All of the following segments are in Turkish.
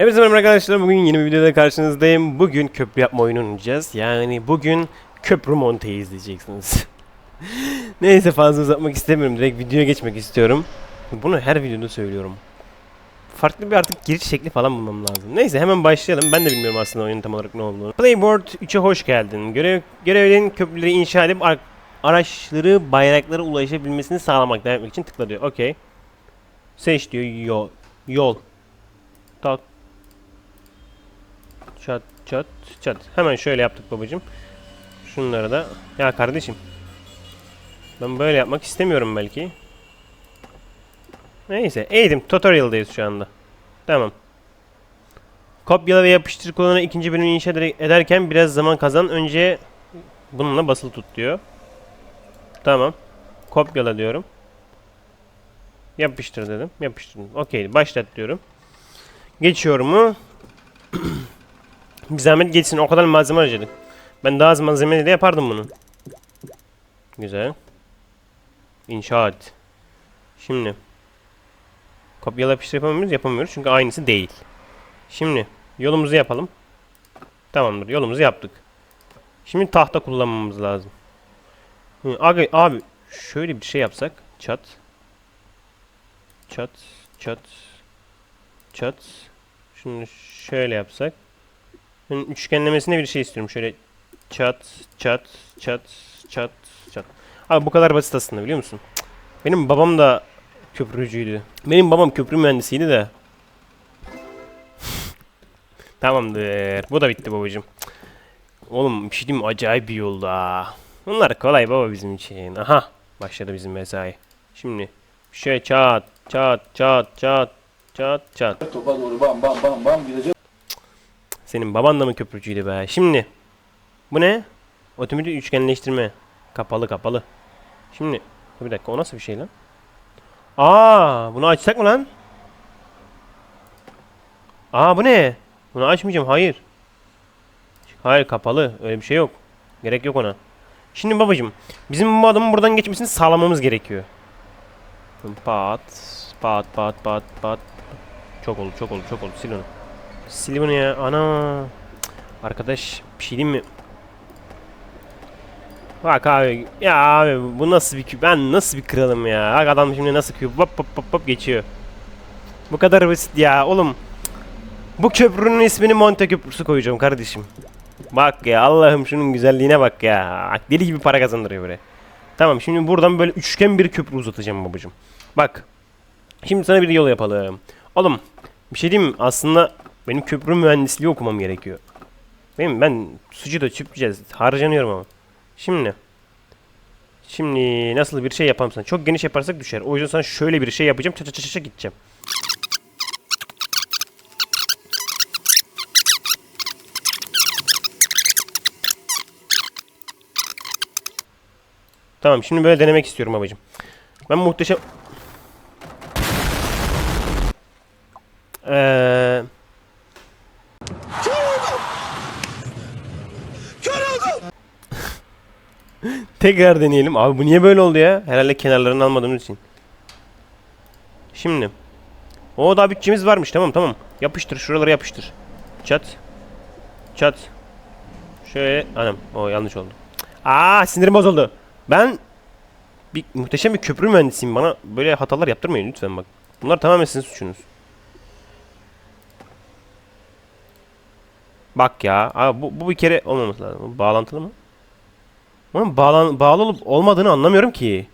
Hepinize merhaba arkadaşlar. Bugün yeni bir videoda karşınızdayım. Bugün köprü yapma oyunu oynayacağız. Yani bugün köprü monteyi izleyeceksiniz. Neyse fazla uzatmak istemiyorum. Direkt videoya geçmek istiyorum. Bunu her videoda söylüyorum. Farklı bir artık giriş şekli falan bulmam lazım. Neyse hemen başlayalım. Ben de bilmiyorum aslında oyunun tam olarak ne olduğunu. Playboard 3'e hoş geldin. Görev, görevlerin köprüleri inşa edip ar- araçları bayraklara ulaşabilmesini sağlamak devam için tıkla diyor. Okey. Seç diyor yol. Yol. Tak. Çat çat çat. Hemen şöyle yaptık babacım. Şunları da. Ya kardeşim. Ben böyle yapmak istemiyorum belki. Neyse. Eğitim. Tutorial'dayız şu anda. Tamam. Kopyala ve yapıştır kullanarak ikinci bölümü inşa eder- ederken biraz zaman kazan. Önce bununla basılı tut diyor. Tamam. Kopyala diyorum. Yapıştır dedim. Yapıştırdım. Okey. Başlat diyorum. Geçiyorum mu? Bir zahmet geçsin. O kadar malzeme harcadık. Ben daha az malzemeyle de yapardım bunu. Güzel. İnşaat. Şimdi. Kopyala yapıştır yapamıyoruz. Yapamıyoruz. Çünkü aynısı değil. Şimdi. Yolumuzu yapalım. Tamamdır. Yolumuzu yaptık. Şimdi tahta kullanmamız lazım. Abi, abi şöyle bir şey yapsak. Çat. Çat. Çat. Çat. Şunu şöyle yapsak. Ben üçgenlemesine bir şey istiyorum. Şöyle çat, çat, çat, çat, çat. Abi bu kadar basit aslında biliyor musun? Benim babam da köprücüydü. Benim babam köprü mühendisiydi de. Tamamdır. Bu da bitti babacığım. Cık. Oğlum bir şey diyeyim mi? Acayip bir yolda. Bunlar kolay baba bizim için. Aha. Başladı bizim mesai. Şimdi şöyle çat, çat, çat, çat, çat, çat. Topa doğru bam bam bam bam gidecek. Senin baban da mı köprücüydü be? Şimdi bu ne? Otomatik üçgenleştirme. Kapalı kapalı. Şimdi bir dakika o nasıl bir şey lan? Aa, bunu açsak mı lan? Aa bu ne? Bunu açmayacağım. Hayır. Hayır kapalı. Öyle bir şey yok. Gerek yok ona. Şimdi babacım, bizim bu adamın buradan geçmesini sağlamamız gerekiyor. Pat, pat, pat, pat, pat. Çok oldu, çok oldu, çok oldu. Sil onu. Sil bunu ya. Ana. Arkadaş bir şey diyeyim mi? Bak abi. Ya abi bu nasıl bir Ben nasıl bir kralım ya. Bak adam şimdi nasıl küp hop hop hop hop geçiyor. Bu kadar basit ya oğlum. Bu köprünün ismini Monte Köprüsü koyacağım kardeşim. Bak ya Allah'ım şunun güzelliğine bak ya. Deli gibi para kazandırıyor buraya. Tamam şimdi buradan böyle üçgen bir köprü uzatacağım babacım. Bak. Şimdi sana bir yol yapalım. Oğlum bir şey diyeyim mi? Aslında benim köprü mühendisliği okumam gerekiyor. Benim ben sucu da çöpeceğiz. Harcanıyorum ama. Şimdi. Şimdi nasıl bir şey yapalım sana? Çok geniş yaparsak düşer. O yüzden sana şöyle bir şey yapacağım. Çat çat çat gideceğim. Tamam şimdi böyle denemek istiyorum babacığım. Ben muhteşem... Eee... Tekrar deneyelim. Abi bu niye böyle oldu ya? Herhalde kenarlarını almadığımız için. Şimdi. O daha bütçemiz varmış. Tamam tamam. Yapıştır. Şuralara yapıştır. Çat. Çat. Şöyle. Anam. O yanlış oldu. Aa sinirim bozuldu. Ben bir muhteşem bir köprü mühendisiyim. Bana böyle hatalar yaptırmayın lütfen bak. Bunlar tamamen sizin suçunuz. Bak ya. Abi bu, bu bir kere olmaması lazım. Bağlantılı mı? Ama bağlan bağlı olup olmadığını anlamıyorum ki.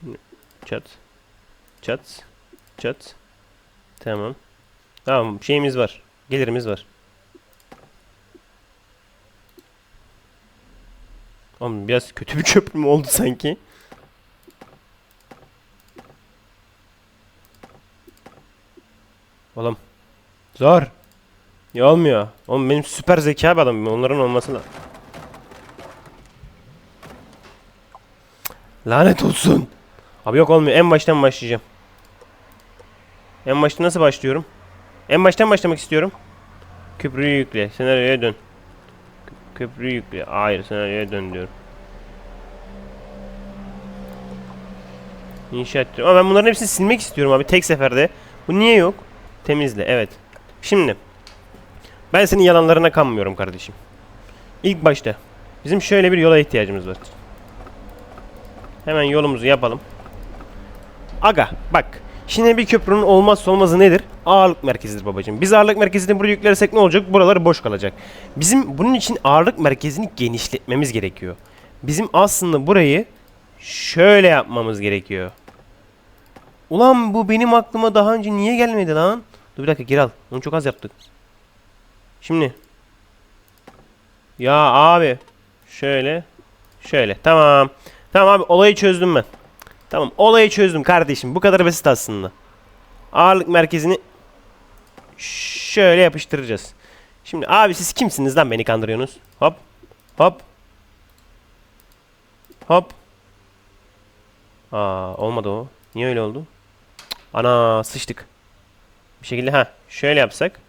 Şimdi çat. Çat. Çat. Tamam. Tamam şeyimiz var. Gelirimiz var. Oğlum biraz kötü bir köprü mü oldu sanki? Oğlum. Zor. Ya olmuyor. Oğlum benim süper zeka bir adamım. Onların olması lazım. Lanet olsun. Abi yok olmuyor. En baştan başlayacağım. En başta nasıl başlıyorum? En baştan başlamak istiyorum. Köprüyü yükle. Senaryoya dön. Kö- Köprüyü yükle. Hayır senaryoya dön diyorum. İnşaat diyorum. Ama ben bunların hepsini silmek istiyorum abi tek seferde. Bu niye yok? Temizle evet. Şimdi ben senin yalanlarına kanmıyorum kardeşim. İlk başta bizim şöyle bir yola ihtiyacımız var. Hemen yolumuzu yapalım. Aga bak. Şimdi bir köprünün olmazsa olmazı nedir? Ağırlık merkezidir babacığım. Biz ağırlık merkezini buraya yüklersek ne olacak? Buralar boş kalacak. Bizim bunun için ağırlık merkezini genişletmemiz gerekiyor. Bizim aslında burayı şöyle yapmamız gerekiyor. Ulan bu benim aklıma daha önce niye gelmedi lan? Dur bir dakika geri al. Onu çok az yaptık. Şimdi. Ya abi. Şöyle. Şöyle. Tamam. Tamam abi olayı çözdüm ben. Tamam olayı çözdüm kardeşim. Bu kadar basit aslında. Ağırlık merkezini şöyle yapıştıracağız. Şimdi abi siz kimsiniz lan beni kandırıyorsunuz? Hop. Hop. Hop. Aa olmadı o. Niye öyle oldu? Ana sıçtık. Bir şekilde ha şöyle yapsak.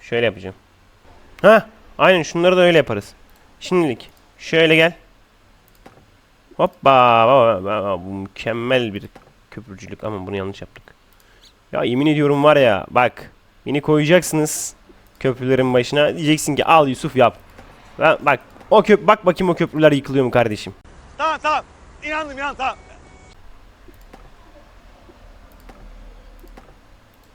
Şöyle yapacağım. Ha aynen şunları da öyle yaparız. Şimdilik şöyle gel. Hoppa baba, bu mükemmel bir köprücülük ama bunu yanlış yaptık. Ya yemin ediyorum var ya bak beni koyacaksınız köprülerin başına diyeceksin ki al Yusuf yap. Ben, bak o köp bak bakayım o köprüler yıkılıyor mu kardeşim. Tamam tamam. İnandım inandım tamam.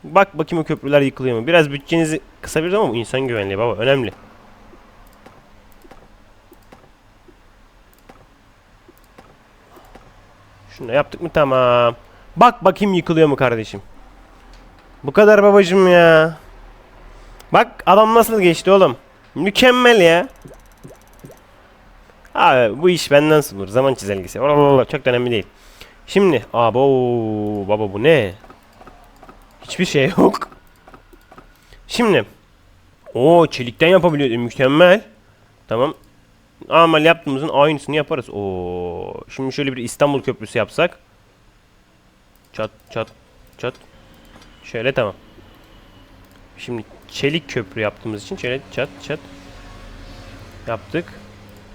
Bak bakayım o köprüler yıkılıyor mu? Biraz bütçenizi kısabiliriz ama insan güvenliği baba önemli. Şunu da yaptık mı tamam. Bak bakayım yıkılıyor mu kardeşim. Bu kadar babacım ya. Bak adam nasıl geçti oğlum. Mükemmel ya. Abi bu iş benden sorulur. Zaman çizelgesi. Blablabla, Çok önemli değil. Şimdi abo baba bu ne? Hiçbir şey yok. Şimdi. o çelikten yapabiliyor. Mükemmel. Tamam. Normal yaptığımızın aynısını yaparız. Oo. Şimdi şöyle bir İstanbul Köprüsü yapsak. Çat çat çat. Şöyle tamam. Şimdi çelik köprü yaptığımız için şöyle çat çat yaptık.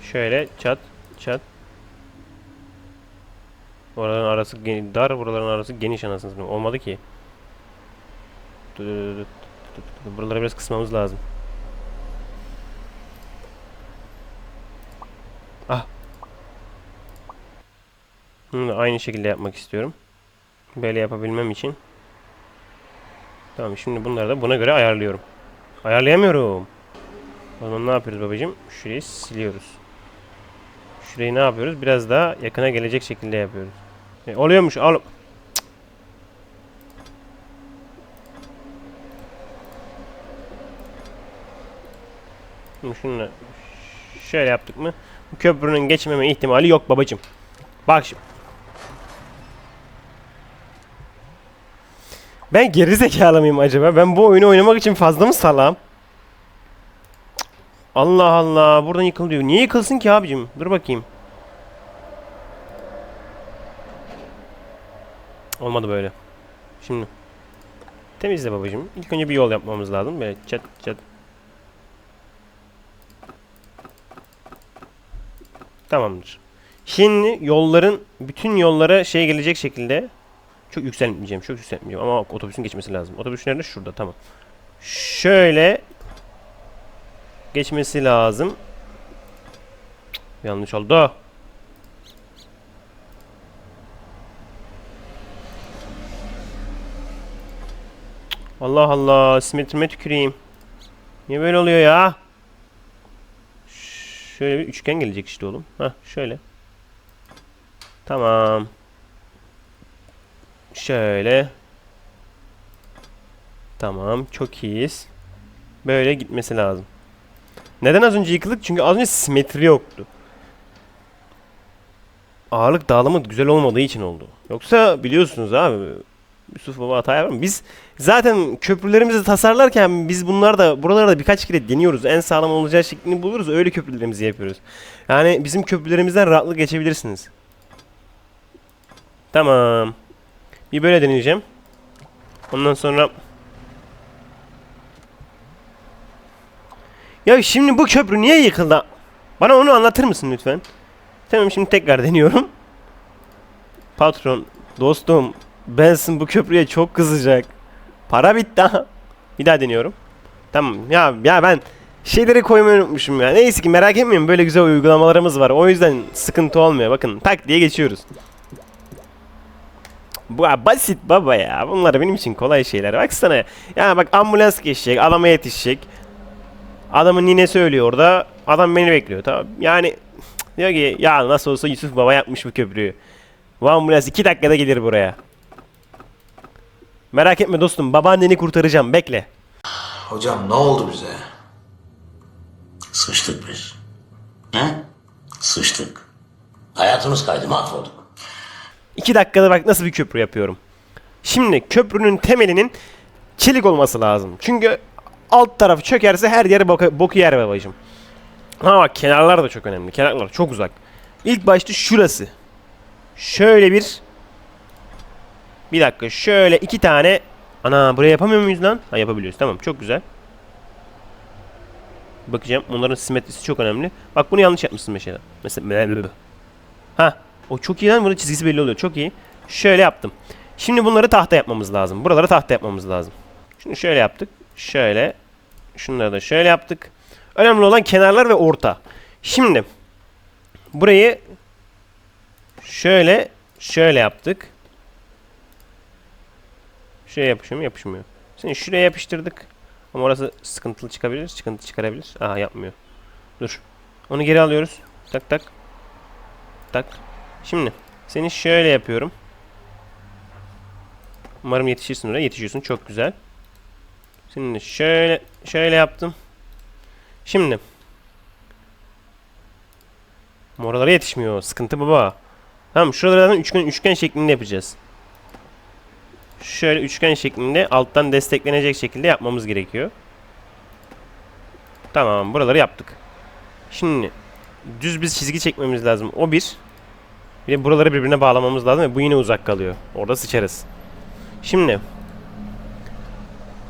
Şöyle çat çat. Oraların arası dar, buraların arası geniş anasını. Olmadı ki. Buraları biraz kısmamız lazım. Bunu da aynı şekilde yapmak istiyorum. Böyle yapabilmem için. Tamam şimdi bunları da buna göre ayarlıyorum. Ayarlayamıyorum. O zaman ne yapıyoruz babacığım? Şurayı siliyoruz. Şurayı ne yapıyoruz? Biraz daha yakına gelecek şekilde yapıyoruz. E, oluyormuş. Al. Şimdi şunu şöyle yaptık mı? Bu köprünün geçmeme ihtimali yok babacım. Bak şimdi. Ben geri zekalı mıyım acaba? Ben bu oyunu oynamak için fazla mı salam? Allah Allah. Buradan yıkılıyor. Niye yıkılsın ki abicim? Dur bakayım. Olmadı böyle. Şimdi. Temizle babacım. İlk önce bir yol yapmamız lazım. Böyle çat çat. Tamamdır. Şimdi yolların bütün yollara şey gelecek şekilde çok yükseltmeyeceğim, çok yükseltmeyeceğim ama otobüsün geçmesi lazım. Otobüs nerede? Şurada, tamam. Şöyle geçmesi lazım. Yanlış oldu. Allah Allah, simetrime tüküreyim. Niye böyle oluyor ya? Şöyle bir üçgen gelecek işte oğlum. Hah, şöyle. Tamam. Şöyle. Tamam. Çok iyiyiz. Böyle gitmesi lazım. Neden az önce yıkıldık? Çünkü az önce simetri yoktu. Ağırlık dağılımı güzel olmadığı için oldu. Yoksa biliyorsunuz abi Yusuf Baba hata yapar? Biz zaten köprülerimizi tasarlarken biz bunlar da buralarda birkaç kere deniyoruz. En sağlam olacağı şeklini buluruz. Öyle köprülerimizi yapıyoruz. Yani bizim köprülerimizden rahatlıkla geçebilirsiniz. Tamam. Bir böyle deneyeceğim. Ondan sonra Ya şimdi bu köprü niye yıkıldı? Bana onu anlatır mısın lütfen? Tamam şimdi tekrar deniyorum. Patron, dostum, Benson bu köprüye çok kızacak. Para bitti. Bir daha deniyorum. Tamam ya ya ben şeyleri koymayı unutmuşum ya. Neyse ki merak etmeyin böyle güzel uygulamalarımız var. O yüzden sıkıntı olmuyor. Bakın tak diye geçiyoruz. Bu basit baba ya. Bunlar benim için kolay şeyler. Baksana ya. Ya bak ambulans geçecek, adama yetişecek. Adamın ninesi ölüyor orada. Adam beni bekliyor. Tamam. Yani diyor ki ya nasıl olsa Yusuf baba yapmış bu köprüyü. Bu ambulans 2 dakikada gelir buraya. Merak etme dostum. Babaanneni kurtaracağım. Bekle. Hocam ne oldu bize? Sıçtık biz. He? Sıçtık. Hayatımız kaydı mahvolduk. 2 dakikada bak nasıl bir köprü yapıyorum. Şimdi köprünün temelinin çelik olması lazım. Çünkü alt tarafı çökerse her yere boku, boku yer babacım. Ama bak kenarlar da çok önemli. Kenarlar çok uzak. İlk başta şurası. Şöyle bir bir dakika şöyle iki tane Ana buraya yapamıyor muyuz lan? Ha yapabiliyoruz tamam çok güzel. Bakacağım onların simetrisi çok önemli. Bak bunu yanlış yapmışsın mesela. Mesela Ha o çok iyi lan bunun çizgisi belli oluyor çok iyi. Şöyle yaptım. Şimdi bunları tahta yapmamız lazım. Buraları tahta yapmamız lazım. Şunu şöyle yaptık. Şöyle. Şunları da şöyle yaptık. Önemli olan kenarlar ve orta. Şimdi burayı şöyle şöyle yaptık. Şuraya yapışıyor mu? Yapışmıyor. Şimdi şuraya yapıştırdık. Ama orası sıkıntılı çıkabilir. Sıkıntı çıkarabilir. Aha yapmıyor. Dur. Onu geri alıyoruz. Tak tak. Tak. Şimdi seni şöyle yapıyorum. Umarım yetişirsin oraya. Yetişiyorsun. Çok güzel. Şimdi şöyle şöyle yaptım. Şimdi Oralara yetişmiyor. Sıkıntı baba. Tamam şuralardan üçgen üçgen şeklinde yapacağız. Şöyle üçgen şeklinde alttan desteklenecek şekilde yapmamız gerekiyor. Tamam buraları yaptık. Şimdi düz bir çizgi çekmemiz lazım. O bir. Bir de buraları birbirine bağlamamız lazım ve bu yine uzak kalıyor. Orada sıçarız. Şimdi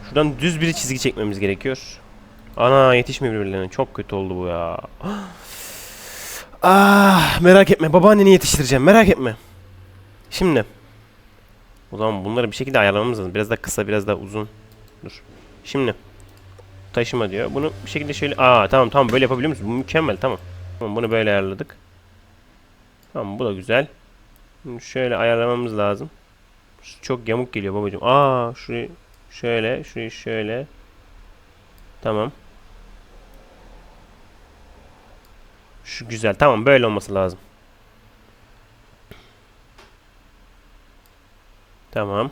şuradan düz bir çizgi çekmemiz gerekiyor. Ana yetişmiyor birbirlerine. Çok kötü oldu bu ya. Ah merak etme. Babaanneni yetiştireceğim. Merak etme. Şimdi. O zaman bunları bir şekilde ayarlamamız lazım. Biraz daha kısa, biraz daha uzun. Dur. Şimdi. Taşıma diyor. Bunu bir şekilde şöyle... Aa tamam tamam böyle yapabiliyor musun? Bu mükemmel tamam. Tamam bunu böyle ayarladık. Tamam bu da güzel. Şöyle ayarlamamız lazım. Şu Çok yamuk geliyor babacığım. Aa şurayı şöyle, şurayı şöyle. Tamam. Şu güzel. Tamam böyle olması lazım. Tamam.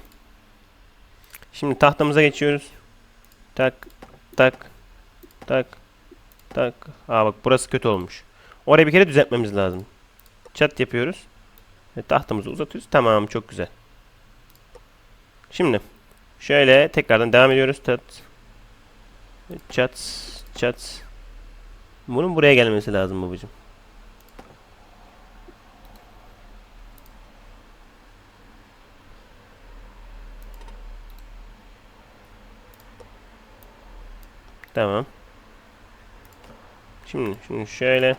Şimdi tahtamıza geçiyoruz. Tak tak tak tak. Aa bak burası kötü olmuş. Orayı bir kere düzeltmemiz lazım. Çat yapıyoruz. Ve tahtamızı uzatıyoruz. Tamam çok güzel. Şimdi şöyle tekrardan devam ediyoruz. Tat. Çat çat. Bunun buraya gelmesi lazım babacığım. Tamam. Şimdi şunu şöyle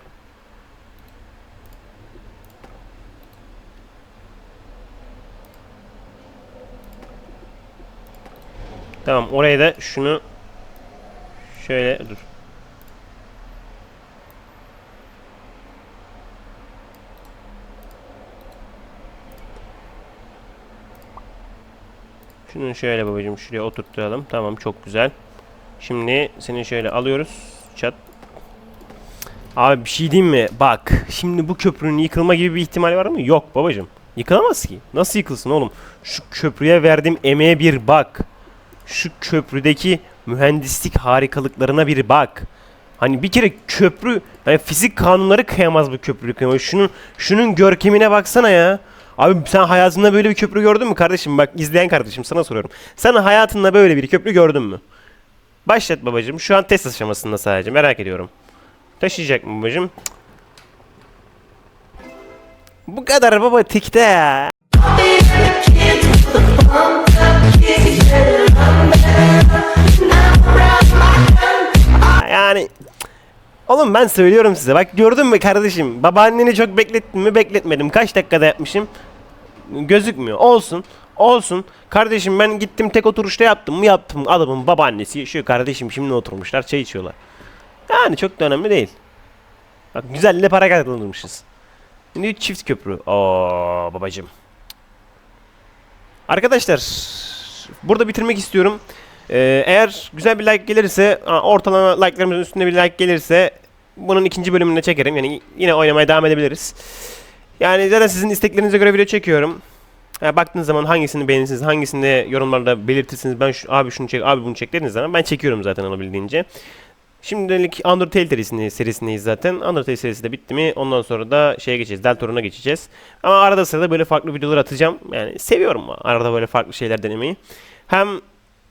Tamam oraya da şunu şöyle dur. Şunu şöyle babacığım şuraya oturtturalım. Tamam çok güzel. Şimdi seni şöyle alıyoruz. Çat. Abi bir şey diyeyim mi? Bak. Şimdi bu köprünün yıkılma gibi bir ihtimal var mı? Yok babacığım. Yıkılamaz ki. Nasıl yıkılsın oğlum? Şu köprüye verdiğim emeğe bir bak. Şu köprüdeki mühendislik harikalıklarına bir bak. Hani bir kere köprü, yani fizik kanunları kıyamaz bu köprü kıyamaz. Şunun, şunun görkemine baksana ya. Abi sen hayatında böyle bir köprü gördün mü kardeşim? Bak izleyen kardeşim sana soruyorum. Sen hayatında böyle bir köprü gördün mü? Başlat babacığım. Şu an test aşamasında sadece. Merak ediyorum. Taşıyacak mı babacığım? Bu kadar baba tikte. Yani Oğlum ben söylüyorum size. Bak gördün mü kardeşim? Babaanneni çok beklettim mi? Bekletmedim. Kaç dakikada yapmışım? Gözükmüyor. Olsun. Olsun. Kardeşim ben gittim tek oturuşta yaptım mı yaptım. Adamın babaannesi yaşıyor kardeşim şimdi oturmuşlar çay içiyorlar. Yani çok da önemli değil. Bak güzel de para kazanırmışız. Şimdi çift köprü. Oo babacım. Arkadaşlar burada bitirmek istiyorum. Ee, eğer güzel bir like gelirse, ortalama like'larımızın üstünde bir like gelirse bunun ikinci bölümünü de çekerim. Yani yine oynamaya devam edebiliriz. Yani zaten sizin isteklerinize göre video çekiyorum. Ya baktığınız zaman hangisini beğenirsiniz, hangisini yorumlarda belirtirsiniz. Ben şu, abi şunu çek, abi bunu çek dediğiniz zaman ben çekiyorum zaten olabildiğince. Şimdilik Undertale serisini, serisindeyiz zaten. Undertale serisi de bitti mi ondan sonra da şeye geçeceğiz. Deltarun'a geçeceğiz. Ama arada sırada böyle farklı videolar atacağım. Yani seviyorum arada böyle farklı şeyler denemeyi. Hem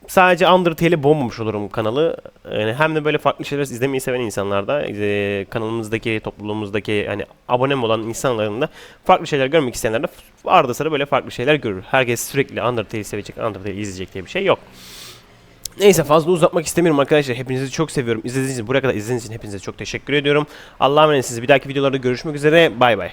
sadece Undertale'i boğmamış olurum kanalı. Yani hem de böyle farklı şeyler izlemeyi seven insanlarda e, kanalımızdaki, topluluğumuzdaki hani abonem olan insanların da farklı şeyler görmek isteyenler de arada sıra böyle farklı şeyler görür. Herkes sürekli Undertale'i sevecek, Undertale'i izleyecek diye bir şey yok. Neyse fazla uzatmak istemiyorum arkadaşlar. Hepinizi çok seviyorum. İzlediğiniz için, buraya kadar izlediğiniz için hepinize çok teşekkür ediyorum. Allah'a emanet sizi. Bir dahaki videolarda görüşmek üzere. Bay bay.